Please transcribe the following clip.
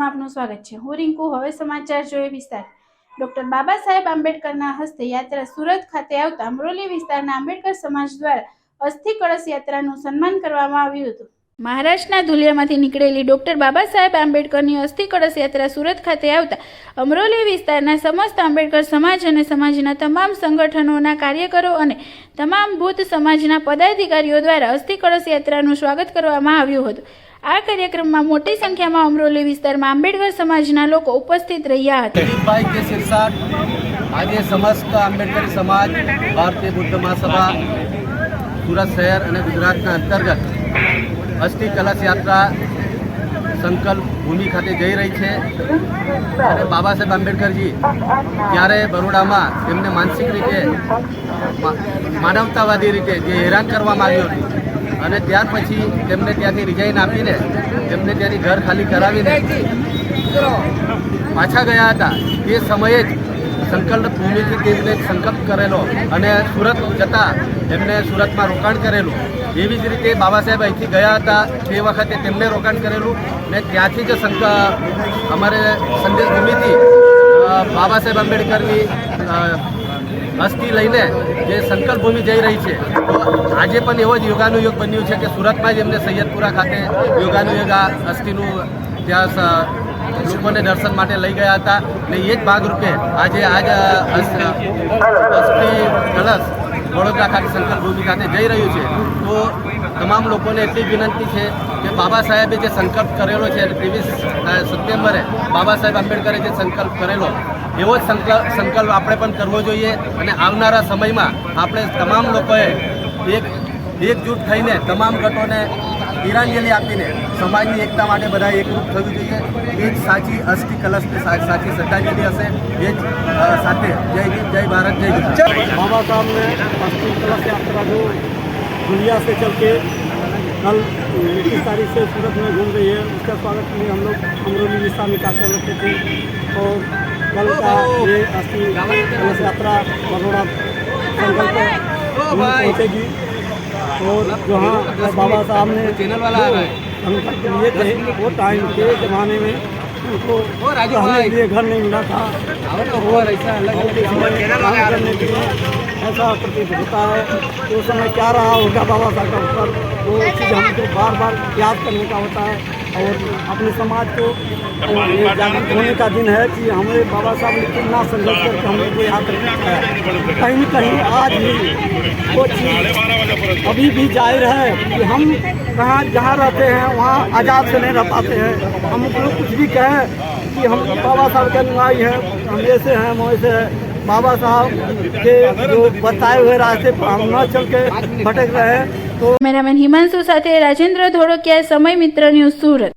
ન્યૂઝમાં આપનું સ્વાગત છે. હું રિંકુ, હવે સમાચાર જોઈએ વિસ્તાર. ડોક્ટર બાબા સાહેબ આંબેડકરના હસ્તે યાત્રા સુરત ખાતે આવતા અમરોલી વિસ્તારના આંબેડકર સમાજ દ્વારા અસ્થિ કળશ યાત્રાનું સન્માન કરવામાં આવ્યું હતું. મહારાષ્ટ્રના ધુલિયામાંથી નીકળેલી ડોક્ટર બાબા સાહેબ આંબેડકરની અસ્થિ કળશ યાત્રા સુરત ખાતે આવતા અમરોલી વિસ્તારના સમસ્ત આંબેડકર સમાજ અને સમાજના તમામ સંગઠનોના કાર્યકરો અને તમામ ભૂત સમાજના પદાધિકારીઓ દ્વારા અસ્થિ કળશ યાત્રાનું સ્વાગત કરવામાં આવ્યું હતું. આ કાર્યક્રમમાં મોટી સંખ્યામાં અમરોલી વિસ્તારમાં આંબેડકર સમાજના લોકો ઉપસ્થિત રહ્યા હતા. દિલીપભાઈ કે સિરસાટ આજે સમસ્ત આંબેડકર સમાજ, ભારતીય બુદ્ધ મહાસભા, સુરત શહેર અને ગુજરાતના અંતર્ગત અસ્થિ કલશ યાત્રા સંકલ્પ ભૂમિ ખાતે જઈ રહી છે. અને બાબા સાહેબ આંબેડકરજી જ્યારે બરોડામાં તેમને માનસિક રીતે માનવતાવાદી રીતે જે હેરાન કરવામાં આવ્યું હતું અને ત્યાર પછી તેમને ત્યાંથી રિઝાઇન આપીને તેમને ત્યાંથી ઘર ખાલી કરાવીને પાછા ગયા હતા. તે સમયે જ સંકલ્પ ભૂમિથી તેમને સંકલ્પ કરેલો અને સુરત જતા એમને સુરતમાં રોકાણ કરેલું. એવી જ રીતે બાબા સાહેબ અહીંથી ગયા હતા. તે વખતે તેમને રોકાણ કરેલું ને ત્યાંથી જ સંક, અમારે સંદેશ ભૂમિથી બાબા સાહેબ આંબેડકરની અસ્થિ લઈને જે સંકલ્પ ભૂમિ જઈ રહી છે, તો આજે પણ એવો જ યોગાનુયોગ બન્યું છે કે સુરતમાં જ એમને સૈયદપુરા ખાતે યોગાનુયોગ આ અસ્થિનું ત્યાં લોકોને દર્શન માટે લઈ ગયા હતા. ને એ જ ભાગરૂપે આજે આજ અસ્થિ કળશ વડોદરા ખાતે સંકલ્પ ભૂમિ ખાતે જઈ રહ્યું છે. તો તમામ લોકોને એટલી વિનંતી છે કે બાબા સાહેબે જે સંકલ્પ કરેલો છે ત્રેવીસ સપ્ટેમ્બરે બાબા સાહેબ આંબેડકરે જે સંકલ્પ કરેલો એવો જ સંકલ્પ સંકલ્પ આપણે પણ કરવો જોઈએ અને આવનારા સમયમાં આપણે તમામ લોકોએ એક એકજૂટ થઈને તમામ ગટોને તિરાંજલિ આપીને સમાજની એકતા માટે બધા એકરૂપ થવું જોઈએ એ જ સાચી અસ્થિ કલશની સા- સાચી શ્રદ્ધાંજલિ હશે એ જ અ, સાથે જય હિન્દ જય ભારત જય ગુજરાત बाबा साहब ने अस्थि कलश यात्रा जो दुनिया से चल के कल इक्कीस तारीख से सूरत में घूम रही है उसका स्वागत के लिए हम लोग अमरोली विस्तार में कार्यक्रम रखे थे और कल का ये अस्थि कलश यात्रा बड़ोड़ा संकल्प में पहुँचेगी और जहाँ बाबा साहब ने चैनल वाला आ रहा है। संकल्प लिए थे वो टाइम के ज़माने में उनको रहने के लिए घर नहीं मिला था और काम करने के लिए ऐसा प्रतीत होता है कि उस समय क्या रहा होगा बाबा साहब का ऊपर? वो चीज़ हमको बार बार याद करने का होता है और अपने समाज को जागरूक होने का दिन है कि हमें बाबा साहब ने कितना संघर्ष करके हम को याद रखा है। कहीं न कहीं आज भी वो चीज़ अभी भी ज़ाहिर है कि हम कहाँ जहाँ रहते हैं, वहाँ आज़ाद से नहीं रह पाते हैं। हम लोग कुछ भी कहें कि हम बाबा साहब के अनुयायी हैं, हम ऐसे हैं, हम वैसे हैं। बाबा साहब के जो बताए हुए रास्ते अरुणाचल के भटक रहे हैं तो मेरा मैन हिमांशु साथ राजेंद्र धोड़किया समय मित्र न्यूज़ सूरत